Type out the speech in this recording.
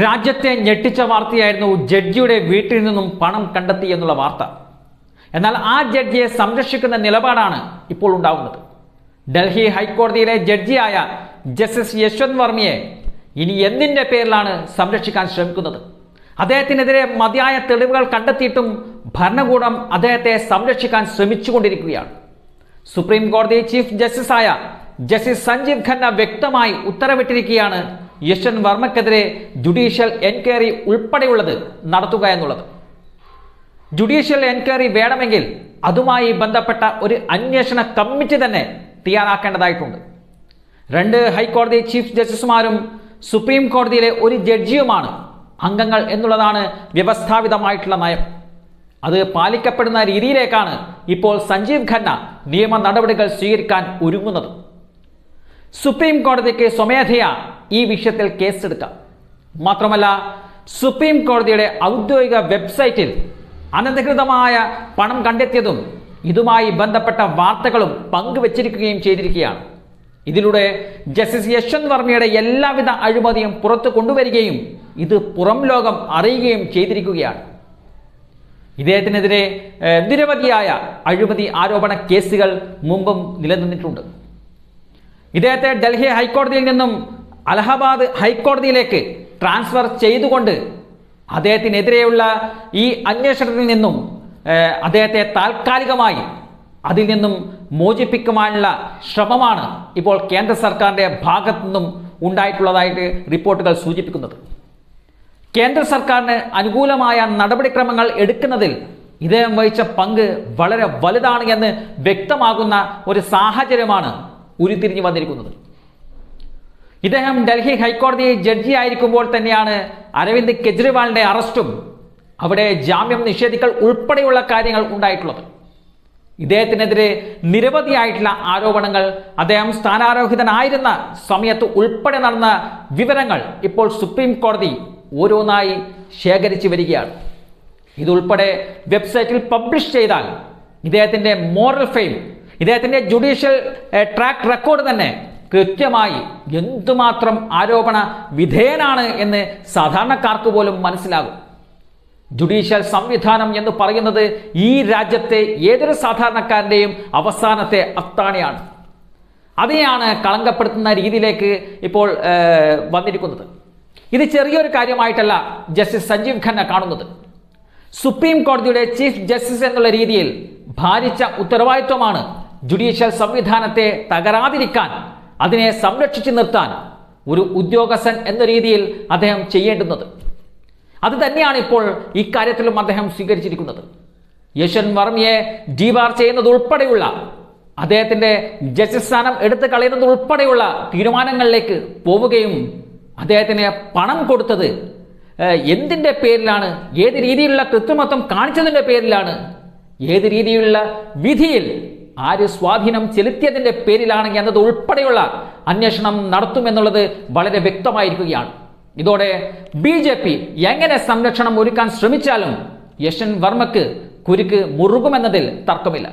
രാജ്യത്തെ ഞെട്ടിച്ച വാർത്തയായിരുന്നു ജഡ്ജിയുടെ വീട്ടിൽ നിന്നും പണം കണ്ടെത്തി എന്നുള്ള വാർത്ത. എന്നാൽ ആ ജഡ്ജിയെ സംരക്ഷിക്കുന്ന നിലപാടാണ് ഇപ്പോൾ ഉണ്ടാകുന്നത് ഡൽഹി ഹൈക്കോടതിയിലെ ജഡ്ജിയായ ജസ്റ്റിസ് യശ്വന്ത് വർമ്മയെ ഇനി എന്തിന്റെ പേരിലാണ് സംരക്ഷിക്കാൻ ശ്രമിക്കുന്നത്? അദ്ദേഹത്തിനെതിരെ മതിയായ തെളിവുകൾ കണ്ടെത്തിയിട്ടും ഭരണകൂടം അദ്ദേഹത്തെ സംരക്ഷിക്കാൻ ശ്രമിച്ചുകൊണ്ടിരിക്കുകയാണ്. സുപ്രീം കോടതി ചീഫ് ജസ്റ്റിസായ ജസ്റ്റിസ് സഞ്ജീവ് ഖന്ന വ്യക്തമായി ഉത്തരവിട്ടിരിക്കുകയാണ് യശ്വന്ത് വർമ്മക്കെതിരെ ജുഡീഷ്യൽ എൻക്വയറി ഉൾപ്പെടെയുള്ളത് നടത്തുക എന്നുള്ളത്. ജുഡീഷ്യൽ എൻക്വയറി വേണമെങ്കിൽ അതുമായി ബന്ധപ്പെട്ട ഒരു അന്വേഷണ കമ്മിറ്റി തന്നെ തയ്യാറാക്കേണ്ടതായിട്ടുണ്ട്. രണ്ട് ഹൈക്കോടതി ചീഫ് ജസ്റ്റിസുമാരും സുപ്രീം കോടതിയിലെ ഒരു ജഡ്ജിയുമാണ് അംഗങ്ങൾ എന്നുള്ളതാണ് വ്യവസ്ഥാപിതമായിട്ടുള്ള നയം. അത് പാലിക്കപ്പെടുന്ന രീതിയിലേക്കാണ് ഇപ്പോൾ സഞ്ജീവ് ഖന്ന നിയമ നടപടികൾ സ്വീകരിക്കാൻ ഒരുങ്ങുന്നത്. സുപ്രീം കോടതിക്ക് സ്വമേധയാ ഈ വിഷയത്തിൽ കേസെടുക്കാം. മാത്രമല്ല സുപ്രീം കോടതിയുടെ ഔദ്യോഗിക വെബ്സൈറ്റിൽ അനധികൃതമായ പണം കണ്ടെത്തിയതും ഇതുമായി ബന്ധപ്പെട്ട വാർത്തകളും പങ്കുവച്ചിരിക്കുകയും ചെയ്തിരിക്കുകയാണ്. ഇതിലൂടെ ജസ്റ്റിസ് യശ്വന്ത് വർമ്മയുടെ എല്ലാവിധ അഴിമതിയും പുറത്തു കൊണ്ടുവരികയും ഇത് പുറം ലോകം അറിയുകയും ചെയ്തിരിക്കുകയാണ്. ഇദ്ദേഹത്തിനെതിരെ നിരവധിയായ അഴിമതി ആരോപണ കേസുകൾ മുമ്പും നിലനിന്നിട്ടുണ്ട്. ഇദ്ദേഹത്തെ ഡൽഹി ഹൈക്കോടതിയിൽ നിന്നും അലഹബാദ് ഹൈക്കോടതിയിലേക്ക് ട്രാൻസ്ഫർ ചെയ്തുകൊണ്ട് അദ്ദേഹത്തിനെതിരെയുള്ള ഈ അന്വേഷണത്തിൽ നിന്നും അദ്ദേഹത്തെ താൽക്കാലികമായി അതിൽ നിന്നും മോചിപ്പിക്കുവാനുള്ള ശ്രമമാണ് ഇപ്പോൾ കേന്ദ്ര സർക്കാരിന്റെ ഭാഗത്തു നിന്നും ഉണ്ടായിട്ടുള്ളതായിട്ട് റിപ്പോർട്ടുകൾ സൂചിപ്പിക്കുന്നത്. കേന്ദ്ര സർക്കാരിന് അനുകൂലമായ നടപടിക്രമങ്ങൾ എടുക്കുന്നതിൽ ഇദ്ദേഹം വഹിച്ച പങ്ക് വളരെ വലുതാണ് എന്ന് വ്യക്തമാകുന്ന ഒരു സാഹചര്യമാണ് ഉരുത്തിരിഞ്ഞു വന്നിരിക്കുന്നത്. ഇദ്ദേഹം ഡൽഹി ഹൈക്കോടതി ജഡ്ജി ആയിരിക്കുമ്പോൾ തന്നെയാണ് അരവിന്ദ് കെജ്രിവാളിന്റെ അറസ്റ്റും അവിടെ ജാമ്യം നിഷേധിക്കൽ ഉൾപ്പെടെയുള്ള കാര്യങ്ങൾ ഉണ്ടായിട്ടുള്ളത്. ഇദ്ദേഹത്തിനെതിരെ നിരവധിയായിട്ടുള്ള ആരോപണങ്ങൾ അദ്ദേഹം സ്ഥാനാരോഹിതനായിരുന്ന സമയത്ത് ഉൾപ്പെടെ നടന്ന വിവരങ്ങൾ ഇപ്പോൾ സുപ്രീം കോടതി ഓരോന്നായി ശേഖരിച്ചു വരികയാണ്. ഇതുൾപ്പെടെ വെബ്സൈറ്റിൽ പബ്ലിഷ് ചെയ്താൽ ഇദ്ദേഹത്തിന്റെ മോറൽ ഫെയിം ഇദ്ദേഹത്തിന്റെ ജുഡീഷ്യൽ ട്രാക്ക് റെക്കോർഡ് തന്നെ കൃത്യമായി എന്തുമാത്രം ആരോപണ വിധേയനാണ് എന്ന് സാധാരണക്കാർക്ക് പോലും മനസ്സിലാകും. ജുഡീഷ്യൽ സംവിധാനം എന്ന് പറയുന്നത് ഈ രാജ്യത്തെ ഏതൊരു സാധാരണക്കാരന്റെയും അവസാനത്തെ അത്താണിയാണ്. അതിനെയാണ് കളങ്കപ്പെടുത്തുന്ന രീതിയിലേക്ക് ഇപ്പോൾ വന്നിരിക്കുന്നത്. ഇത് ചെറിയൊരു കാര്യമായിട്ടല്ല ജസ്റ്റിസ് സഞ്ജീവ് ഖന്ന കാണുന്നത്. സുപ്രീം കോടതിയുടെ ചീഫ് ജസ്റ്റിസ് എന്നുള്ള രീതിയിൽ ഭാരിച്ച ഉത്തരവാദിത്വമാണ് ജുഡീഷ്യൽ സംവിധാനത്തെ തകരാതിരിക്കാൻ അതിനെ സംരക്ഷിച്ചു നിർത്താൻ ഒരു ഉദ്യോഗസ്ഥൻ എന്ന രീതിയിൽ അദ്ദേഹം ചെയ്യേണ്ടുന്നത്. അത് തന്നെയാണ് ഇപ്പോൾ ഇക്കാര്യത്തിലും അദ്ദേഹം സ്വീകരിച്ചിരിക്കുന്നത്. യശൻ വർമ്മയെ ഡിബാർ ചെയ്യുന്നത് ഉൾപ്പെടെയുള്ള അദ്ദേഹത്തിന്റെ ജസ്റ്റിസ് സ്ഥാനം എടുത്തു കളയുന്നത് ഉൾപ്പെടെയുള്ള തീരുമാനങ്ങളിലേക്ക് പോവുകയും അദ്ദേഹത്തിന് പണം കൊടുത്തത് എന്തിന്റെ പേരിലാണ് ഏത് രീതിയിലുള്ള കൃത്രിമത്വം കാണിച്ചതിന്റെ പേരിലാണ് ഏത് രീതിയിലുള്ള വിധിയിൽ ആര് സ്വാധീനം ചെലുത്തിയതിന്റെ പേരിലാണ് എന്നത് ഉൾപ്പെടെയുള്ള അന്വേഷണം നടത്തുമെന്നുള്ളത് വളരെ വ്യക്തമായിരിക്കുകയാണ്. ഇതോടെ ബി ജെ പി എങ്ങനെ സംരക്ഷണം ഒരുക്കാൻ ശ്രമിച്ചാലും യശൻ വർമ്മക്ക് കുരുക്ക് മുറുകുമെന്നതിൽ തർക്കമില്ല.